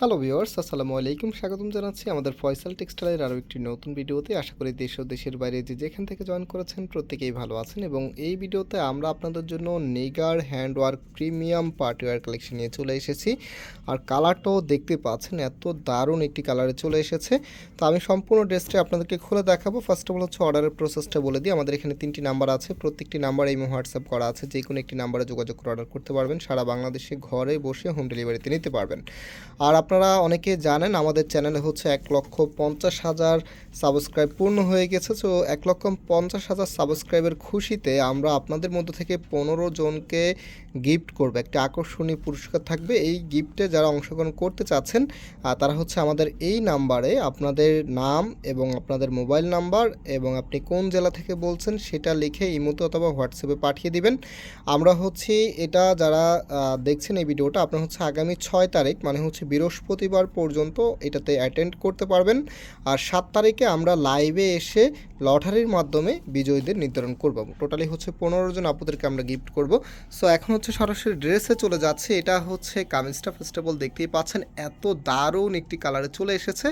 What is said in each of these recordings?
Hello viewers আসসালামু আলাইকুম, স্বাগতম জানাচ্ছি আমাদের ফয়সাল টেক্সটাইলের আরও একটি নতুন ভিডিওতে। আশা করি দেশ ও দেশের বাইরে যে যেখান থেকে জয়েন করেছেন প্রত্যেকেই ভালো আছেন এবং এই ভিডিওতে আমরা আপনাদের জন্য নেগার handwork premium party wear collection নিয়ে চলে এসেছি। আর কালারটাও দেখতে পাচ্ছেন, এত দারুণ একটি কালারে চলে এসেছে। তো আমি সম্পূর্ণ ড্রেসটি আপনাদেরকে খুলে দেখাবো। ফার্স্ট অফ অল হচ্ছে অর্ডারের প্রসেসটা বলে দিই। আমাদের এখানে তিনটি নাম্বার আছে, প্রত্যেকটি নাম্বার এই হোয়াটসঅ্যাপ করা আছে। যে কোনো একটি নাম্বারে যোগাযোগ করে অর্ডার করতে পারবেন। সারা বাংলাদেশে ঘরে বসে হোম ডেলিভারিতে নিতে পারবেন। আর আপনারা অনেকে জানেন, আমাদের চ্যানেলে হচ্ছে এক লক্ষ পঞ্চাশ হাজার সাবস্ক্রাইব পূর্ণ হয়ে গেছে। তো এক লক্ষ পঞ্চাশ হাজার সাবস্ক্রাইবের খুশিতে আমরা আপনাদের মধ্যে থেকে পনেরো জনকে গিফট করব। একটা আকর্ষণীয় পুরস্কার থাকবে। এই গিফটে যারা অংশগ্রহণ করতে চাচ্ছেন তারা হচ্ছে আমাদের এই নাম্বারে আপনাদের নাম এবং আপনাদের মোবাইল নাম্বার এবং আপনি কোন জেলা থেকে বলছেন সেটা লিখে ইমোতে অথবা হোয়াটসঅ্যাপে পাঠিয়ে দিবেন। আমরা হচ্ছে এটা যারা দেখছেন এই ভিডিওটা, আপনার হচ্ছে আগামী ছয় তারিখ মানে হচ্ছে বৃহস্পতিবার পর্যন্ত এটাতে অ্যাটেন্ড করতে পারবেন। আর সাত তারিখে আমরা লাইভে এসে লটারির মাধ্যমে বিজয়ীদের নির্ধারণ করব। টোটালি হচ্ছে পনেরো জন আপুদেরকে আমরা গিফট করব। সো এখন হচ্ছে সরাসরি ড্রেসে চলে যাচ্ছে। এটা হচ্ছে অফ অল দেখতেই পাচ্ছেন। এত দারুণ একটি কালারে চলে এসেছে।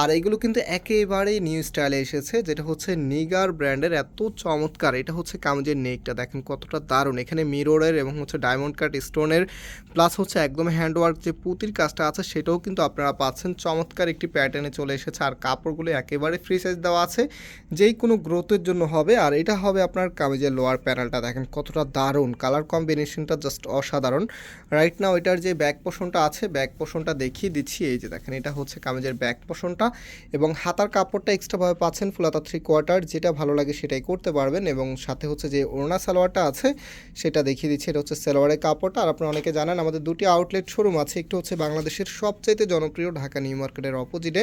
আর এইগুলো কিন্তু একেবারেই নিউ স্টাইলে এসেছে। যেটা হচ্ছে নিগার ব্র্যান্ডের এত চমৎকার। এটা হচ্ছে কামিজের নেকটা দেখেন কতটা দারুণ। এখানে মিররের এবং হচ্ছে ডায়মন্ড কাট স্টোনের প্লাস হচ্ছে একদম হ্যান্ডওয়ার্ক যে পুঁতির কাজটা আছে সেটাও কিন্তু আপনারা পাচ্ছেন। চমৎকার একটি প্যাটার্নে চলে এসেছে। আর কাপড়গুলো একেবারে ফ্রি সাইজ দেওয়া আছে। যেই কোনো গ্রোথের জন্য হবে। আর এটা হবে আপনার কামিজের লোয়ার প্যানেলটা দেখেন কতটা দারুণ। কালার কম্বিনেশনটা জাস্ট অসাধারণ। রাইট নাও এটার যে ব্যাক পোষণটা আছে ব্যাক পোষণটা দেখিয়ে দিচ্ছি। এই যে দেখেন, এটা হচ্ছে কামিজের ব্যাক পোষণটা এবং হাতার কাপড়টা এক্সট্রাভাবে পাচ্ছেন ফুলাতা থ্রি কোয়ার্টার যেটা ভালো লাগে সেটাই করতে পারবেন। এবং সাথে হচ্ছে যে ওড়না সালোয়ারটা আছে, সেটা দেখিয়ে দিচ্ছি। এটা হচ্ছে সালোয়ারের কাপড়টা। আর আপনারা অনেকে জানেন, আমাদের দুটি আউটলেট শোরুম আছে। একটু হচ্ছে বাংলাদেশের সবচাইতে জনপ্রিয় ঢাকা নিউ মার্কেটের অপোজিটে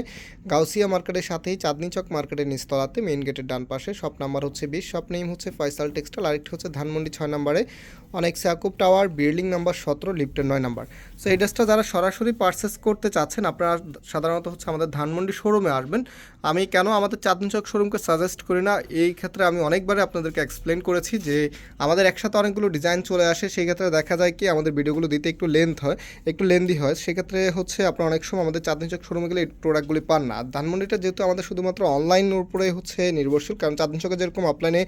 গাউসিয়া মার্কেটের সাথেই চাঁদনি চক মার্কেটের নিচতলাতে মেইন গেটের ডান পাশে। শপ নাম্বার হচ্ছে বিশ শপ নেম হচ্ছে ফয়সাল টেক্সটাইল আরেকটি হচ্ছে ধানমন্ডি ছয় নম্বরে। অনেক স্যাকুব টাওয়ার, বিল্ডিং নাম্বার সতেরো, লিফটের নয় নাম্বার। সো এই ড্রেসটা যারা সরাসরি পারচেস করতে চাচ্ছেন, আপনারা সাধারণত হচ্ছে আমাদের ধানমন্ডি শোরুমে আসবেন। আমি কেন আমাদের চাঁদনি চক শোরুমকে সাজেস্ট করি না? এই ক্ষেত্রে আমি অনেকবারে আপনাদেরকে এক্সপ্লেন করেছি যে আমাদের একসাথে অনেকগুলো ডিজাইন চলে আসে। সেই ক্ষেত্রে দেখা যায় কি আমাদের ভিডিওগুলো দিতে একটু লেন্থ হয়, একটু লেন্দি হয়। সেক্ষেত্রে হচ্ছে আপনারা অনেক সময় আমাদের চাঁদনি চক শোরুমে গেলে এই প্রোডাক্টগুলি পান না। ধানমন্ডিটা যেহেতু আমাদের শুধুমাত্র অনলাইনের উপরে হচ্ছে নির্ভরশীল, কারণ চাঁদনি চকে যেরকম অফলাইনে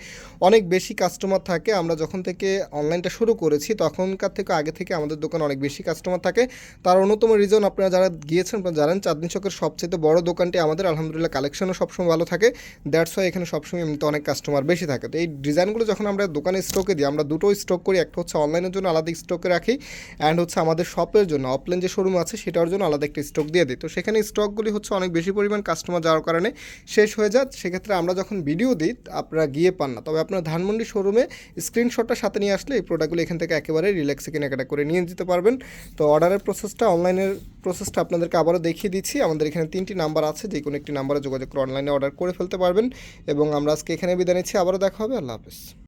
অনেক বেশি কাস্টমার থাকে, আমরা যখন থেকে অনলাইনটা শুরু করেছি, তখনকার থেকে আগে থেকে আমাদের দোকানে অনেক বেশি কাস্টমার থাকে। তার অন্যতম রিজন আপনারা যারা গিয়েছেন আপনারা জানেন, চাঁদনি চকের সবচেয়ে বড় দোকানটি আমাদের আলহামদুলিল্লাহ কালেকশনও সবসময় ভালো থাকে। দ্যাটস ওয়াই এখানে সবসময় এমনিতে অনেক কাস্টমার বেশি থাকে। তো এই ডিজাইনগুলো যখন আমরা দোকানে স্টকে দিই, আমরা দুটো স্টক করি, একটা হচ্ছে অনলাইনের জন্য, আলাদা স্টকে রাখি। অ্যান্ড হচ্ছে আমাদের শপের জন্য অফলাইন যে শোরুম আছে, সেটার জন্য আলাদা একটা স্টক দিয়ে দিই। তো সেখানে স্টকগুলি হচ্ছে অনেক বেশি পরিমাণ কাস্টমার যাওয়ার কারণে শেষ হয়ে যায়। সেক্ষেত্রে আমরা যখন ভিডিও দিই, আপনারা গিয়ে পান না। তবে আপনার ধানমন্ডি শোরুমে স্ক্রিনশটটা সাথে নিয়ে আসলে এই প্রোডাক্টগুলো এখান থেকে একেবারে রিল্যাক্সে কেনাকাটা করে নিয়ে যেতে পারবেন। তো অর্ডারের প্রসেসটা অনলাইনের প্রসেসটা আপনাদেরকে আবারও দেখিয়ে দিচ্ছি। আমাদের এখানে তিনটি নাম্বার আছে, যে কোনো একটি নাম্বারে যোগাযোগ করে অনলাইনে অর্ডার করে ফেলতে পারবেন। এবং আমরা আজকে এখানে বিদায় নিচ্ছি। আবারও দেখা হবে। আল্লাহ হাফেজ।